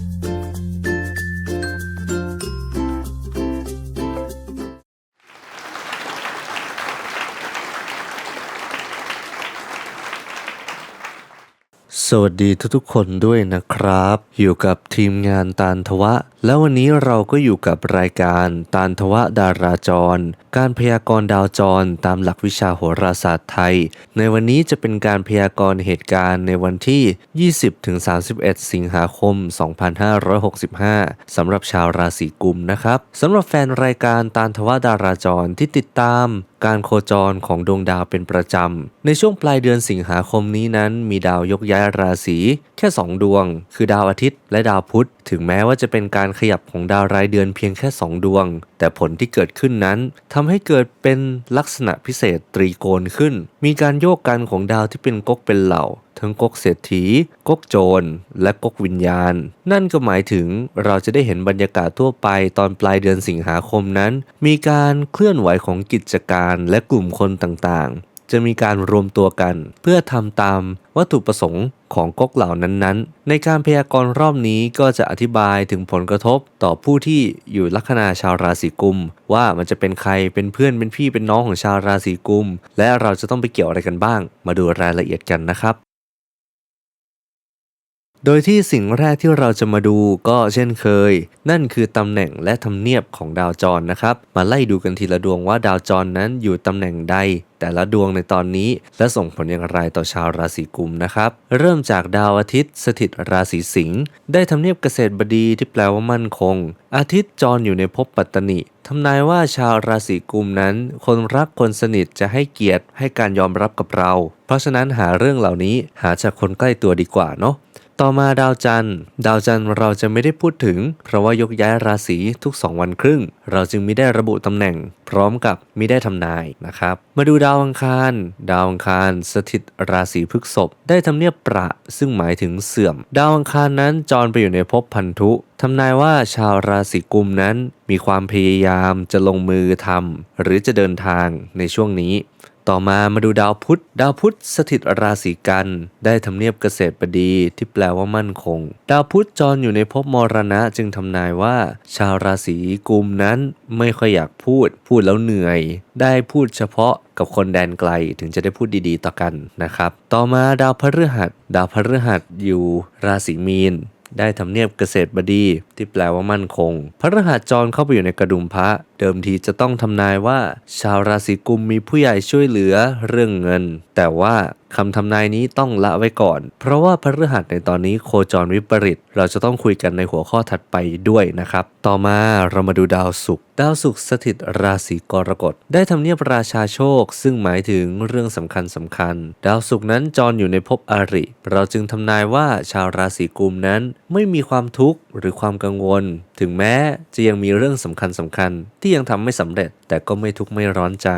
Thank you. สวัสดีทุกๆคนด้วยนะครับ อยู่กับทีมงานตาลทวะ แล้ววันนี้เราก็อยู่กับรายการตาลทวะดาราจร การพยากรณ์ดาวจรตามหลักวิชาโหราศาสตร์ไทย ในวันนี้จะเป็นการพยากรณ์เหตุการณ์ในวันที่ 20-31 สิงหาคม 2565 สำหรับชาวราศีกุมนะครับสำหรับแฟนรายการตาลทวะดาราจรที่ติดตาม การโคจรของดวงดาวเป็นประจำ ในช่วงปลายเดือนสิงหาคมนี้นั้นมีดาวยกย้ายราศีแค่ 2 ดวง คือดาวอาทิตย์และดาวพุธ ถึงแม้ว่าจะเป็นการขยับของดาวรายเดือนเพียงแค่ 2 ดวง แต่ผลที่เกิดขึ้นนั้นทำให้เกิดเป็นลักษณะพิเศษตรีโกณขึ้น มีการโยกกันของดาวที่เป็นก๊กเป็นเหล่า ทั้งก๊กเศรษฐีก๊กโจร และก๊กวิญญาณ นั่นก็หมายถึงเราจะได้เห็นบรรยากาศทั่วไปตอนปลายเดือนสิงหาคมนั้น มีการเคลื่อนไหวของกิจการและกลุ่มคนต่างๆ จะมีการรวมตัวกัน เพื่อทำตามวัตถุประสงค์ ของก๊กเหล่านั้นๆ ในการพยากรณ์รอบนี้ก็จะอธิบายถึงผลกระทบต่อผู้ที่อยู่ลัคนาชาวราศีกุม ว่ามันจะเป็นใครเป็นเพื่อนเป็นพี่เป็นน้องของชาวราศีกุม และเราจะต้องไปเกี่ยวอะไรกันบ้าง มาดูรายละเอียดกันนะครับ โดยที่สิ่งแรกที่เราจะมาดูก็เช่นเคย นั่นคือตำแหน่งและทำเนียบของดาวจรนะครับ มาไล่ดูกันทีละดวงว่าดาวจรนั้นอยู่ตำแหน่งใด แต่ละดวงในตอนนี้ และส่งผลอย่างไรต่อชาวราศีกุมนะครับ เริ่มจากดาวอาทิตย์ สถิตราศีสิงห์ได้ทำเนียบเกษตรบดีที่แปลว่ามั่นคง อาทิตย์จรอยู่ในภพปัตตนิทำนายว่าชาวราศีกุมนั้น คนรักคนสนิทจะให้เกียรติให้การยอมรับกับเรา เพราะฉะนั้นหาเรื่องเหล่านี้หาจากคนใกล้ตัวดีกว่าเนาะ ต่อมาดาวจันทร์ ดาวจันทร์เราจะไม่ได้พูดถึง เพราะว่ายกย้ายราศีทุก 2 วันครึ่ง เราจึงไม่ได้ระบุตำแหน่ง พร้อมกับไม่ได้ทำนายนะครับ มาดูดาวอังคาร ดาวอังคาร สถิตราศีพฤษภได้ทำเนียบประซึ่งหมายถึงเสื่อม ดาวอังคารนั้นจรไปอยู่ในภพพันธุทำนายว่าชาวราศีกุมนั้นมีความพยายามจะลงมือทำหรือจะเดินทางในช่วงนี้ต่อมามาดูดาวพุธ ดาวพุธสถิตราศีกัน ได้ทำเนียบเกษตรบดีที่แปลว่ามั่นคง ดาวพุธจรอยู่ในภพมรณะจึงทำนายว่า ชาวราศีกุมนั้นไม่ค่อยอยากพูด พูดแล้วเหนื่อย ได้พูดเฉพาะกับคนแดนไกลถึงจะได้พูดดีๆต่อกันนะครับ ต่อมาดาวพฤหัส ดาวพฤหัสอยู่ราศีมีนได้ทำเนียบเกษตรบดีที่แปลว่ามั่นคง พระรหัสจรเข้าไปอยู่ในกระดุมพระ เดิมทีจะต้องทำนายว่า ชาวราศีกุมมีผู้ใหญ่ช่วยเหลือเรื่องเงิน แต่ว่าคำทำนายนี้ต้องละไว้ก่อน เพราะว่าพฤหัสในตอนนี้โคจรวิปริต เราจะต้องคุยกันในหัวข้อถัดไปด้วยนะครับ ต่อมาเรามาดูดาวศุกร์ดาวศุกร์สถิตราศีกรกฎ ได้ทำเนียบราชาโชค ซึ่งหมายถึงเรื่องสำคัญสำคัญ ดาวศุกร์นั้นจรอยู่ในภพอริ เราจึงทำนายว่าชาวราศีกุมนั้นไม่มีความทุกข์หรือความกังวล ถึงแม้จะยังมีเรื่องสำคัญสำคัญๆที่ยังทำไม่สำเร็จ แต่ก็ไม่ทุกข์ไม่ร้อนใจ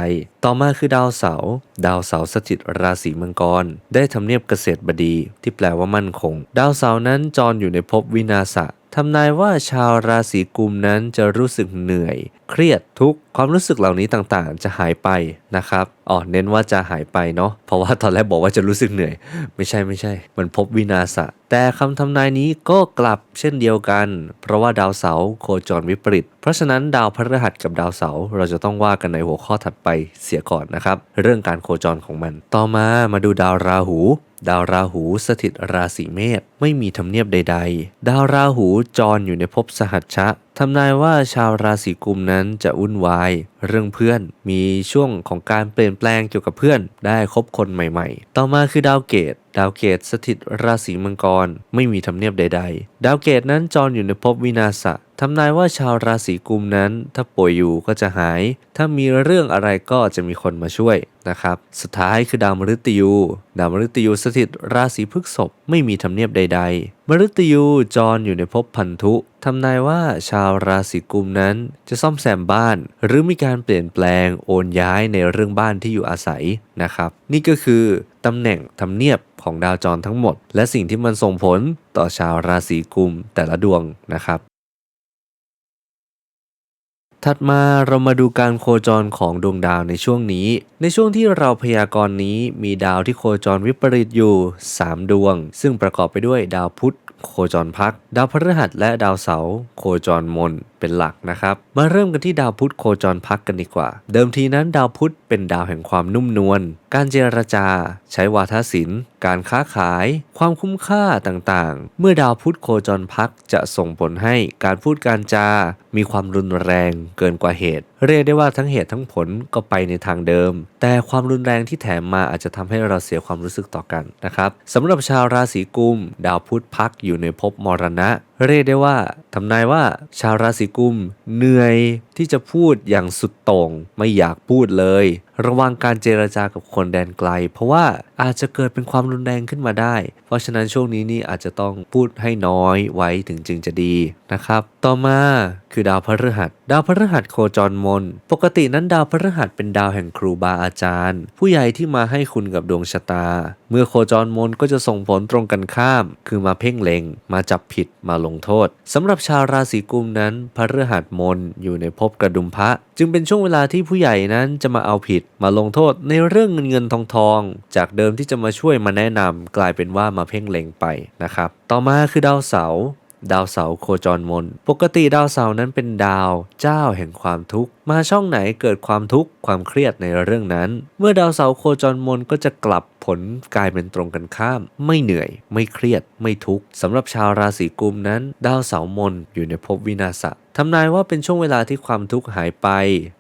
ต่อมาคือดาวเสาร์ดาวเสาร์สถิตราศีมังกร ได้ทำเนียบเกษตรบดี ที่แปลว่ามั่นคง ดาวเสาร์นั้นจรอยู่ในภพวินาศะ ทำนายว่าชาวราศีกุมนั้นจะรู้สึกเหนื่อย เครียดทุกความรู้สึกเหล่านี้ต่างๆ จะหายไปนะครับอ๋อเน้นว่าจะหายไปเนาะเพราะว่าตอนแรกบอกว่าจะรู้สึกเหนื่อย ไม่ใช่ไม่ใช่ มันพบวินาศะแต่คำทำนายนี้ก็กลับเช่นเดียวกัน เพราะว่าดาวเสาร์โคจรวิปริต เพราะฉะนั้นดาวพฤหัสกับดาวเสาร์เราจะต้องว่ากันในหัวข้อถัดไปเสียก่อนนะครับ เรื่องการโคจรของมัน ต่อมามาดูดาวราหู ดาวราหูสถิตราศีเมษไม่มีธรรมเนียบใด ๆ ดาวราหูจรอยู่ในภพสหัชชะทำนายว่าชาวราศีกุมนั้นจะวุ่นวายเรื่องเพื่อน มีช่วงของการเปลี่ยนแปลงเกี่ยวกับเพื่อน ได้คบคนใหม่ๆ ต่อมาคือดาวเกต ดาวเกตสถิตราศีมังกร ไม่มีธรรมเนียบใด ๆ ดาวเกตนั้นจรอยู่ในภพวินาศะทำนายว่าชาวราศีกุมนั้น ถ้าป่วยอยู่ก็จะหาย ถ้ามีเรื่องอะไรก็จะมีคนมาช่วยนะครับ สุดท้ายคือดาวมฤตยู ดาวมฤตยูสถิตราศีพฤษภไม่มีธรรมเนียบใด ๆมฤตยูจรอยู่ในภพพันธุทำนายว่าชาวราศีกุมนั้นจะซ่อมแซมบ้าน หรือมีการเปลี่ยนแปลงโอนย้ายในเรื่องบ้านที่อยู่อาศัยนะครับ นี่ก็คือตำแหน่งทำเนียบของดาวจรทั้งหมด และสิ่งที่มันส่งผลต่อชาวราศีกุมแต่ละดวงนะครับ ถัดมาเรามาดูการโคจรของดวงดาวในช่วงนี้ ในช่วงที่เราพยากรณ์นี้มีดาวที่โคจรวิปริตอยู่ 3 ดวง ซึ่งประกอบไปด้วยดาวพุธโคจรพัก ดาวพฤหัสและดาวเสาร์โคจรมน เป็นหลักนะครับ มาเริ่มกันที่ดาวพุธโคจรพักกันดีกว่า เดิมทีนั้นดาวพุธเป็นดาวแห่งความนุ่มนวล การเจรจา ใช้วาทศิลป์ การค้าขาย ความคุ้มค่าต่างๆ เมื่อดาวพุธโคจรพักจะส่งผลให้การพูดการจา มีความรุนแรงเกินกว่าเหตุ เรียกได้ว่าทั้งเหตุทั้งผลก็ไปในทางเดิม แต่ความรุนแรงที่แถมมาอาจจะทำให้เราเสียความรู้สึกต่อกันนะครับสำหรับชาวราศีกุม ดาวพุธพักอยู่ในภพมรณะ เรียกได้ว่าทำนายว่าชาวราศีกุมเหนื่อยที่จะพูดอย่างสุดโต่งไม่อยากพูดเลย ระวังการเจรจากับคนแดนไกล เพราะว่าอาจจะเกิดเป็นความรุนแรงขึ้นมาได้ เพราะฉะนั้นช่วงนี้นี่อาจจะต้องพูดให้น้อยไว้ถึงจึงจะดีนะครับ ต่อมาคือดาวพฤหัส ดาวพฤหัสโคจรมน ปกตินั้นดาวพฤหัสเป็นดาวแห่งครูบาอาจารย์ ผู้ใหญ่ที่มาให้คุณกับดวงชะตา เมื่อโคจรมนก็จะส่งผลตรงกันข้าม คือมาเพ่งเล็ง มาจับผิดมาลงโทษสำหรับชาวราศีกุมนั้นพฤหัสมนอยู่ในภพบกระดุมพระ จึงเป็นช่วงเวลาที่ผู้ใหญ่นั้นจะมาเอาผิดมาลงโทษในเรื่องเงินเงินทองทอง จากเดิมที่จะมาช่วยมาแนะนำกลายเป็นว่ามาเพ่งเล็งไปนะครับ ต่อมาคือดาวเสาร์ดาวเสาร์โคจรมน ปกติดาวเสาร์นั้นเป็นดาวเจ้าแห่งความทุกข์มาช่องไหนเกิดความทุกข์ความเครียดในเรื่องนั้น เมื่อดาวเสาร์โคจรมนก็จะกลับผลกลายเป็นตรงกันข้าม ไม่เหนื่อย ไม่เครียด ไม่ทุกข์สำหรับชาวราศีกุมนั้น ดาวเสาร์มนอยู่ในภพวินาศทำนายว่าเป็นช่วงเวลาที่ความทุกข์หายไป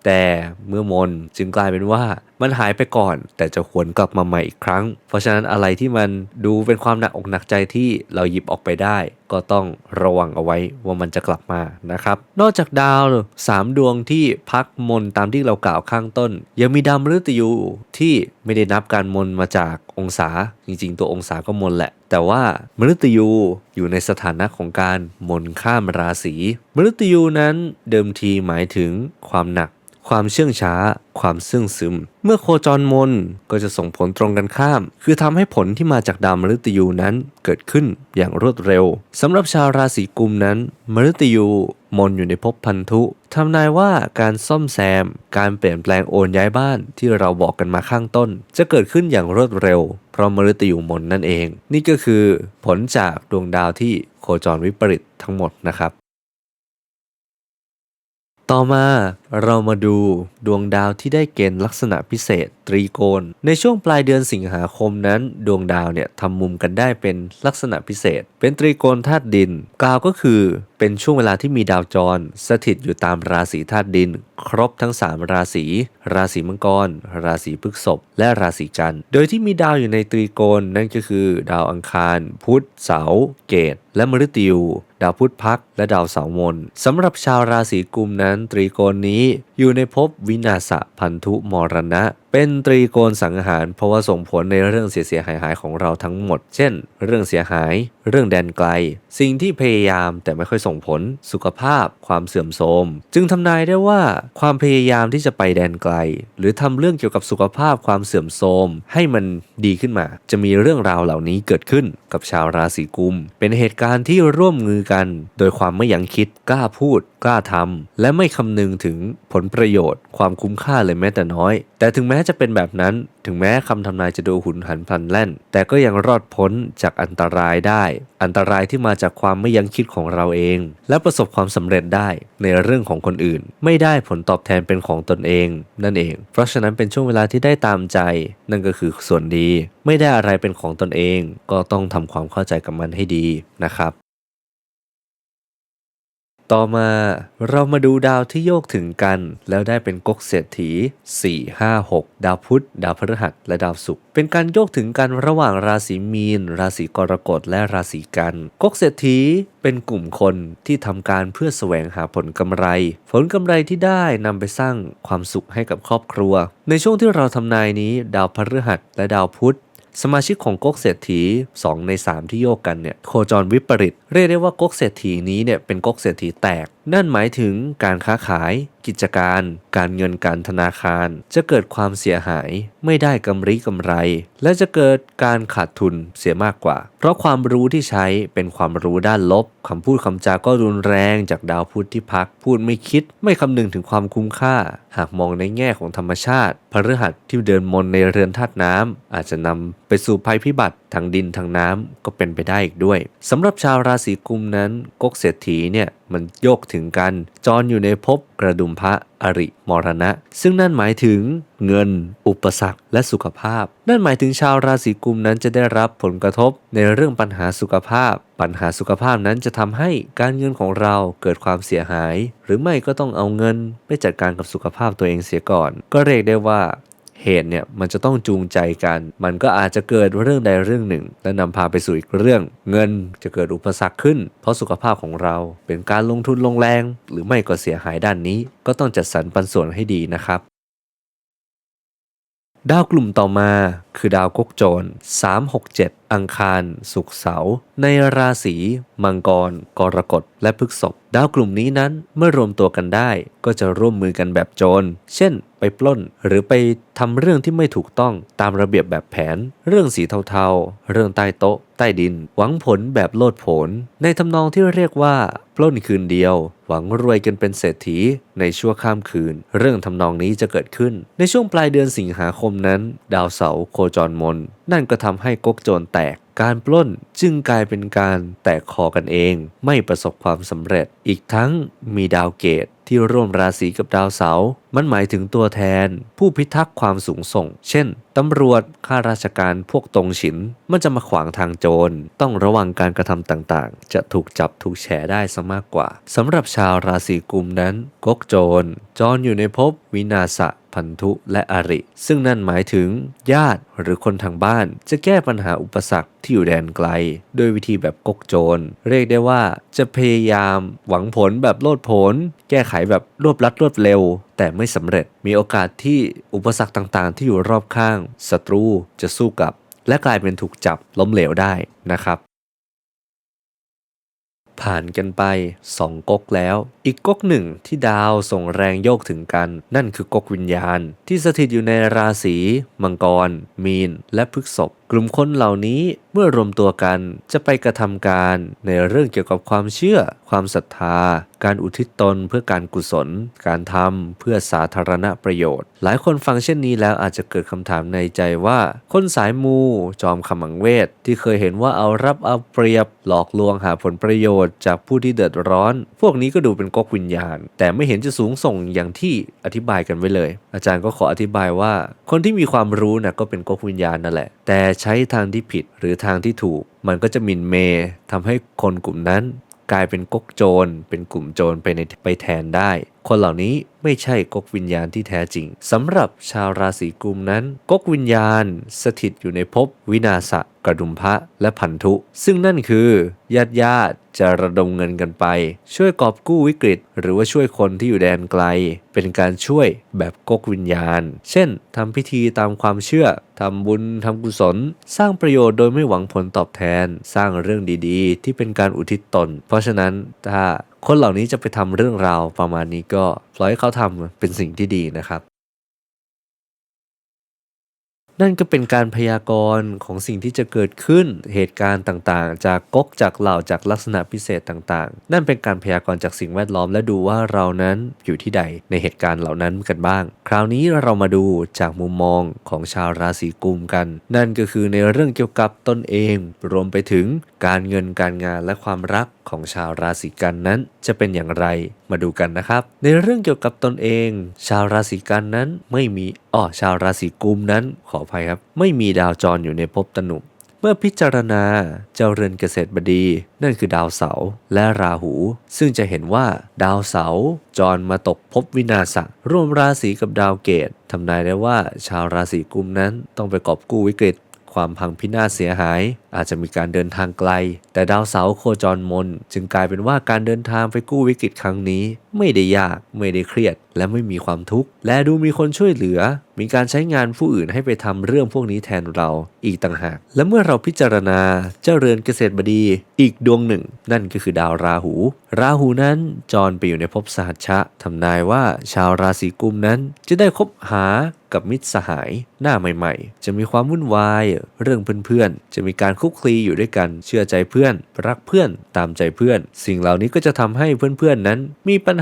แต่เมื่อมนจึงกลายเป็นว่ามันหายไปก่อน แต่จะหวนกลับมาใหม่อีกครั้ง เพราะฉะนั้นอะไรที่มันดูเป็นความหนักอกหนักใจที่เราหยิบออกไปได้ ก็ต้องระวังเอาไว้ว่ามันจะกลับมานะครับ นอกจากดาว3ดวงที่พักมนตามที่เรากล่าวข้างต้น ยังมีดาวมฤตยูที่ไม่ได้นับการมนมาจากองศา จริงๆ ตัวองศาก็มนแหละ แต่ว่ามฤตยูอยู่ในสถานะของการมนข้ามราศีมฤตยูนั้นเดิมทีหมายถึงความหนัก ความเชื่องช้า ความเสื่งซึม เมื่อโคจรมนก็จะส่งผลตรงกันข้าม คือทำให้ผลที่มาจากดาวมฤตยูนั้นเกิดขึ้นอย่างรวดเร็วสำหรับชาวราศีกุมนั้น มฤตยูมนอยู่ในภพพันธุทำนายว่าการซ่อมแซม การเปลี่ยนแปลงโอนย้ายบ้านที่เราบอกกันมาข้างต้น จะเกิดขึ้นอย่างรวดเร็ว เพราะมฤตยูมนนั่นเอง นี่ก็คือผลจากดวงดาวที่โคจรวิปริตทั้งหมดนะครับ ต่อมาเรามาดูดวงดาวที่ได้เกณฑ์ลักษณะพิเศษ ตรีโกณ ในช่วงปลายเดือนสิงหาคมนั้น ดวงดาวเนี่ยทำมุมกันได้เป็นลักษณะพิเศษ เป็นตรีโกณธาตุดิน กล่าวก็คือเป็นช่วงเวลาที่มีดาวจร สถิตอยู่ตามราศีธาตุดิน ครบทั้ง 3 ราศี ราศีมังกร ราศีพฤษภและราศีกันโดยที่มีดาวอยู่ในตรีโกณนั่นก็คือ ดาวอังคาร พุธเสาร์เกตและมฤตยู ดาวพุธพัก และดาวเสาร์มนสำหรับชาวราศีกุมนั้น ตรีโกณนี้อยู่ในภพวินาศพันธุมรณะ เป็นตรีโกณสังหาร เพราะว่าส่งผลในเรื่องเสียเสียหายหายของเราทั้งหมด เช่น เรื่องเสียหาย เรื่องแดนไกล สิ่งที่พยายามแต่ไม่ค่อยส่งผล สุขภาพ ความเสื่อมโทรม จึงทำนายได้ว่าความพยายามที่จะไปแดนไกล หรือทำเรื่องเกี่ยวกับสุขภาพความเสื่อมโทรม ให้มันดีขึ้นมา จะมีเรื่องราวเหล่านี้เกิดขึ้นกับชาวราศีกุม เป็นเหตุการณ์ที่ร่วมมือกัน โดยความไม่ยั้งคิด กล้าพูด กล้าทำและไม่คำนึงถึงผลประโยชน์ ความคุ้มค่าเลยแม้แต่น้อย แต่ถึงแม้จะเป็นแบบนั้นถึงแม้คำทำนายจะดูหุนหันพลันแล่น แต่ก็ยังรอดพ้นจากอันตรายได้ อันตรายที่มาจากความไม่ยั้งคิดของเราเอง และประสบความสำเร็จได้ในเรื่องของคนอื่น ไม่ได้ผลตอบแทนเป็นของตนเอง นั่นเอง เพราะฉะนั้นเป็นช่วงเวลาที่ได้ตามใจ นั่นก็คือส่วนดี ไม่ได้อะไรเป็นของตนเอง ก็ต้องทำความเข้าใจกับมันให้ดีนะครับ ต่อมาเรามาดูดาวที่โยกถึงกัน แล้วได้เป็นก๊กเศรษฐี 4 5 6 ดาวพุธ ดาวพฤหัส และดาวศุกร์ เป็นการโยกถึงกันระหว่างราศีมีน ราศีกรกฎ และราศีกันก๊กเศรษฐีเป็นกลุ่มคนที่ทำการเพื่อแสวงหาผลกำไร ผลกำไรที่ได้นำไปสร้างความสุขให้กับครอบครัว ในช่วงที่เราทำนายนี้ ดาวพฤหัส และดาวพุธ สมาชิกของก๊กเศรษฐี 2 ใน 3 ที่โยกกันเนี่ยโคจรวิปริต เรียกได้ว่าก๊กเศรษฐีนี้เนี่ยเป็นก๊กเศรษฐีแตกนั่นหมายถึงการค้าขาย กิจการ การเงินการธนาคาร จะเกิดความเสียหายไม่ได้กำไรกำไร และจะเกิดการขาดทุนเสียมากกว่า เพราะความรู้ที่ใช้เป็นความรู้ด้านลบคำพูดคำจาก็รุนแรงจากดาวพุธที่พัก พูดไม่คิด ไม่คำนึงถึงความคุ้มค่า หากมองในแง่ของธรรมชาติพฤหัสที่เดินมนในเรือนธาตุน้ำอาจจะนำไปสู่ภัยพิบัติ ทางดินทางน้ำก็เป็นไปได้อีกด้วยสำหรับชาวราศีกุมนั้นก๊กเศรษฐีเนี่ยมันโยกถึงกันจรอยู่ในภพกระดุมพระอริมรณะ ซึ่งนั่นหมายถึงเงิน อุปสรรคและสุขภาพ นั่นหมายถึงชาวราศีกุมนั้นจะได้รับผลกระทบในเรื่องปัญหาสุขภาพ ปัญหาสุขภาพนั้นจะทำให้การเงินของเราเกิดความเสียหาย หรือไม่ก็ต้องเอาเงินไปจัดการกับสุขภาพตัวเองเสียก่อน ก็เรียกได้ว่า เหตุเนี่ยมันจะต้องจูงใจกัน มันก็อาจจะเกิดเรื่องใดเรื่องหนึ่ง และนำพาไปสู่อีกเรื่อง เงินจะเกิดอุปสรรคขึ้น เพราะสุขภาพของเราเป็นการลงทุนลงแรง หรือไม่ก็เสียหายด้านนี้ ก็ต้องจัดสรรปันส่วนให้ดีนะครับ ดาวกลุ่มต่อมาคือดาวกกโจร 367 อังคารศุกเสาร์ในราศีมังกร กรกฎ และพฤกษภดาวกลุ่มนี้นั้นเมื่อรวมตัวกันได้ ก็จะร่วมมือกันแบบโจร เช่น ไปปล้น หรือไปทำเรื่องที่ไม่ถูกต้องตามระเบียบแบบแผน เรื่องสีเทาๆ เรื่องใต้โต๊ะ ใต้ดิน หวังผลแบบโลดโผน ในทำนองที่เรียกว่า ปล้นคืนเดียว หวังรวยกันเป็นเศรษฐี ในชั่วข้ามคืน เรื่องทำนองนี้จะเกิดขึ้น ในช่วงปลายเดือนสิงหาคมนั้น ดาวเสาร์โคจรมน นั่นก็ทำให้ก๊กโจรแตก การปล้นจึงกลายเป็นการแตกคอกันเอง ไม่ประสบความสำเร็จ อีกทั้งมีดาวเกตที่ร่วมราศีกับดาวเสาร์ มันหมายถึงตัวแทน ผู้พิทักษ์ความสูงส่ง เช่น ตำรวจ ข้าราชการพวกตรงฉิน มันจะมาขวางทางโจร ต้องระวังการกระทำต่างๆ จะถูกจับถูกแฉได้ซะมากกว่า สำหรับชาวราศีกุมนั้น ก๊กโจร จรอยู่ในภพวินาศพันธุและอริ ซึ่งนั่นหมายถึง ญาติหรือคนทางบ้านจะแก้ปัญหาอุปสรรคที่อยู่แดนไกล โดยวิธีแบบกกโจร เรียกได้ว่าจะพยายามหวังผลแบบโลดโผนแก้ไขแบบรวบลัดรวดเร็ว แต่ไม่สำเร็จ มีโอกาสที่อุปสรรคต่างๆ ที่อยู่รอบข้างศัตรูจะสู้กับ และกลายเป็นถูกจับล้มเหลวได้นะครับ ผ่านกันไป2ก๊กแล้ว อีกก๊กหนึ่งที่ดาวส่งแรงโยกถึงกัน นั่นคือก๊กวิญญาณ ที่สถิตอยู่ในราศีมังกร มีน และพฤกษภ กลุ่มคนเหล่านี้เมื่อรวมตัวกันจะไปกระทำการในเรื่องเกี่ยวกับความเชื่อ ความศรัทธา การอุทิศตนเพื่อการกุศล การทำเพื่อสาธารณประโยชน์ หลายคนฟังเช่นนี้แล้วอาจจะเกิดคำถามในใจว่า คนสายมูจอมขมังเวทที่เคยเห็นว่าเอารับเอาเปรียบ หลอกลวงหาผลประโยชน์จากผู้ที่เดือดร้อน พวกนี้ก็ดูเป็นก๊กวิญญาณ แต่ไม่เห็นจะสูงส่งอย่างที่อธิบายกันไว้เลย อาจารย์ก็ขออธิบายว่า คนที่มีความรู้นะก็เป็นก๊กวิญญาณนั่นแหละแต่ใช้ทางที่ผิดหรือทางที่ถูก มันก็จะมินเมย์ทำให้คนกลุ่มนั้น กลายเป็นก๊กโจร เป็นกลุ่มโจรไปในไปแทนได้ คนเหล่านี้ไม่ใช่ก๊กวิญญาณที่แท้จริงสำหรับชาวราศีกุมนั้นก๊กวิญญาณ สถิตอยู่ในภพวินาศกระดุมพระและพันธุ ซึ่งนั่นคือญาติญาติจะระดมเงินกันไป ช่วยกอบกู้วิกฤต หรือว่าช่วยคนที่อยู่แดนไกล เป็นการช่วยแบบก๊กวิญญาณ เช่นทำพิธีตามความเชื่อทำบุญทำกุศล สร้างประโยชน์โดยไม่หวังผลตอบแทน สร้างเรื่องดีๆ ที่เป็นการอุทิศตน เพราะฉะนั้นถ้า คนเหล่านี้จะไปทำเรื่องราวประมาณนี้ก็ปล่อยให้เขาทำเป็นสิ่งที่ดีนะครับ นั่นก็เป็นการพยากรณ์ของสิ่งที่จะเกิดขึ้นเหตุการณ์ต่างๆ จากก๊กจากเหล่าจากลักษณะพิเศษต่างๆ นั่นเป็นการพยากรณ์จากสิ่งแวดล้อมและดูว่าเรานั้นอยู่ที่ใดในเหตุการณ์เหล่านั้นกันบ้าง คราวนี้เรามาดูจากมุมมองของชาวราศีกุมกัน นั่นก็คือในเรื่องเกี่ยวกับตนเอง รวมไปถึงการเงินการงานและความรักของชาวราศีกันนั้นจะเป็นอย่างไรมาดูกันนะครับ ในเรื่องเกี่ยวกับตนเอง ชาวราศีกันนั้นไม่มีอ้อชาวราศีกุมนั้นขออภัยครับ ไม่มีดาวจรอยู่ในภพตนุเมื่อพิจารณาเจ้าเรือนเกษตรบดี นั่นคือดาวเสาร์และราหู ซึ่งจะเห็นว่าดาวเสาร์จรมาตกภพวินาศร่วมราศีกับดาวเกตทำนายได้ว่าชาวราศีกุมนั้นต้องไปกอบกู้วิกฤต ความพังพินาศเสียหาย อาจจะมีการเดินทางไกล แต่ดาวเสาร์โคจรมน จึงกลายเป็นว่าการเดินทางไปกู้วิกฤตครั้งนี้ ไม่ได้ยากไม่ได้เครียด และไม่มีความทุกข์ และดูมีคนช่วยเหลือ มีการใช้งานผู้อื่นให้ไปทำเรื่องพวกนี้แทนเราอีกต่างหาก และเมื่อเราพิจารณาเจ้าเรือนเกษตรบดี อีกดวงหนึ่ง นั่นก็คือดาวราหู ราหูนั้นจรไปอยู่ในภพสหัชชะทำนายว่าชาวราศีกุมนั้นจะได้คบหากับมิตรสหายหน้าใหม่ๆ จะมีความวุ่นวาย เรื่องเพื่อนๆ จะมีการคุกคลีอยู่ด้วยกัน เชื่อใจเพื่อน รักเพื่อน ตามใจเพื่อน สิ่งเหล่านี้ก็จะทำให้เพื่อนๆนั้นมีปัญ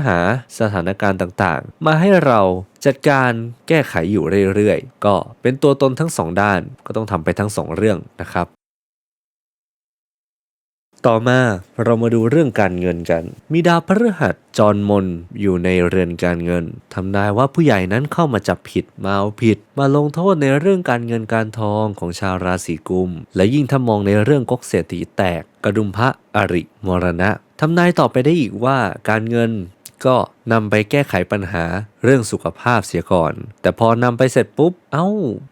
หาสถานการณ์ต่างๆ มาให้เราจัดการแก้ไขอยู่เรื่อยๆ ก็เป็นตัวตนทั้งสองด้านก็ต้องทำไปทั้งสองเรื่องนะครับต่อมาเรามาดูเรื่องการเงินกัน มีดาวพฤหัสจรมนอยู่ในเรือนการเงินทำนายว่าผู้ใหญ่นั้นเข้ามาจับผิดมาเอาผิด มาลงโทษในเรื่องการเงินการทองของชาวราศีกุม และยิ่งถ้ามองในเรื่องก๊กเศรษฐีแตก กระดุมพระอริมรณะทำนายต่อไปได้อีกว่าการเงิน ก็นำไปแก้ไขปัญหาเรื่องสุขภาพเสียก่อน แต่พอนำไปเสร็จปุ๊บ เอ้า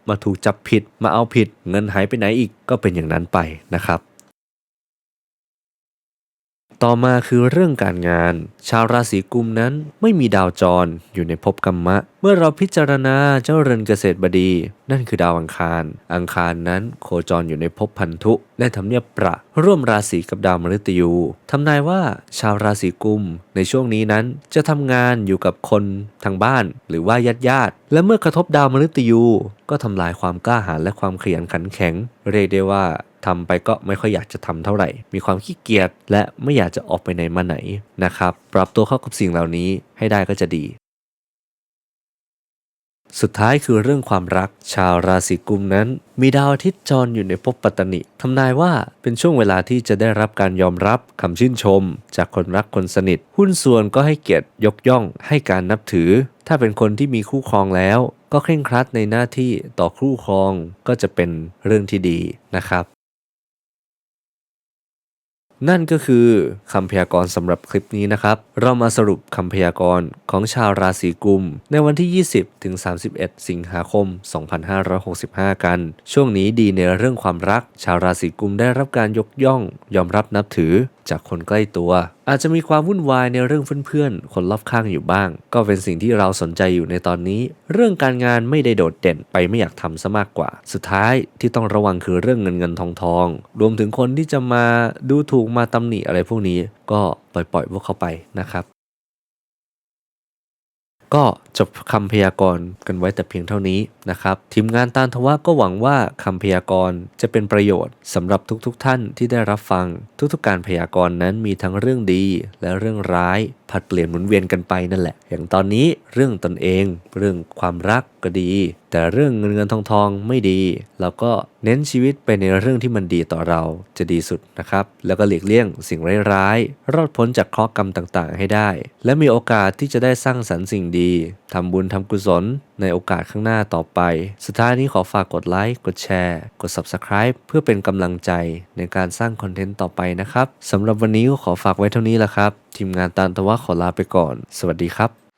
มาถูกจับผิด มาเอาผิด เงินหายไปไหนอีกก็เป็นอย่างนั้นไปนะครับ ต่อมาคือเรื่องการงาน ชาวราศีกุมนั้นไม่มีดาวจรอยู่ในภพกรรมะ เมื่อเราพิจารณาเจ้าเรือนเกษตรบดี นั่นคือดาวอังคาร อังคารนั้นโคจรอยู่ในภพพันธุ และทำเนียบประร่วมราศีกับดาวมฤตยูทำนายว่าชาวราศีกุม ในช่วงนี้นั้นจะทำงานอยู่กับคนทางบ้าน หรือว่าญาติญาติและเมื่อกระทบดาวมฤตยูก็ทำลายความกล้าหาญและความขยันขันแข็ง เรียกได้ว่า ทำไปก็ไม่ค่อยอยากจะทำเท่าไหร่ มีความขี้เกียจและไม่อยากจะออกไปไหนมาไหนนะครับ ปรับตัวเข้ากับสิ่งเหล่านี้ให้ได้ก็จะดี สุดท้ายคือเรื่องความรัก ชาวราศีกุมนั้น มีดาวอาทิตย์จรอยู่ในภพปัตตนิทำนายว่าเป็นช่วงเวลาที่จะได้รับการยอมรับคำชื่นชม จากคนรักคนสนิท หุ้นส่วนก็ให้เกียรติยกย่อง ให้การนับถือ ถ้าเป็นคนที่มีคู่ครองแล้วก็เคร่งครัดในหน้าที่ต่อคู่ครองก็จะเป็นเรื่องที่ดีนะครับ นั่นก็คือคำพยากรณ์สำหรับคลิปนี้นะครับ เรามาสรุปคำพยากรณ์ของชาวราศีกุม ในวันที่ 20 ถึง 31 สิงหาคม 2565 กัน ช่วงนี้ดีในเรื่องความรัก ชาวราศีกุมได้รับการยกย่อง ยอมรับนับถือจากคนใกล้ตัว อาจจะมีความวุ่นวายในเรื่องเพื่อนๆ คนรอบข้างอยู่บ้าง ก็เป็นสิ่งที่เราสนใจอยู่ในตอนนี้ เรื่องการงานไม่ได้โดดเด่นไปไม่อยากทำซะมากกว่า สุดท้ายที่ต้องระวังคือเรื่องเงินเงินทองทองรวมถึงคนที่จะมาดูถูกมาตำหนิอะไรพวกนี้ ก็ปล่อยๆพวกเขาไปนะครับ ก็จบคำพยากรณ์กันไว้แต่เพียงเท่านี้นะครับ ทีมงานตานทว่าก็หวังว่าคำพยากรณ์จะเป็นประโยชน์สำหรับทุกๆทท่านที่ได้รับฟัง ทุกๆการพยากรณ์นั้นมีทั้งเรื่องดีและเรื่องร้ายผัดเปลี่ยนหมุนเวียนกันไปนั่นแหละ อย่างตอนนี้เรื่องตนเอง เรื่องความรักก็ดี แต่เรื่องเงินเงินทองทองไม่ดี เราก็เน้นชีวิตไปในเรื่องที่มันดีต่อเราจะดีสุดนะครับ แล้วก็หลีกเลี่ยงสิ่งร้ายๆรอดพ้นจากเคราะห์กรรมต่างๆ ให้ได้ และมีโอกาสที่จะได้สร้างสรรค์สิ่งดีทำบุญทำกุศลในโอกาสข้างหน้าต่อไป สุดท้ายนี้ขอฝากกดไลค์ กดแชร์ กด Subscribe เพื่อเป็นกำลังใจในการสร้างคอนเทนต์ต่อไปนะครับสำหรับวันนี้ก็ขอฝากไว้เท่านี้แหละครับ ทีมงานตานตะวะขอลาไปก่อน สวัสดีครับ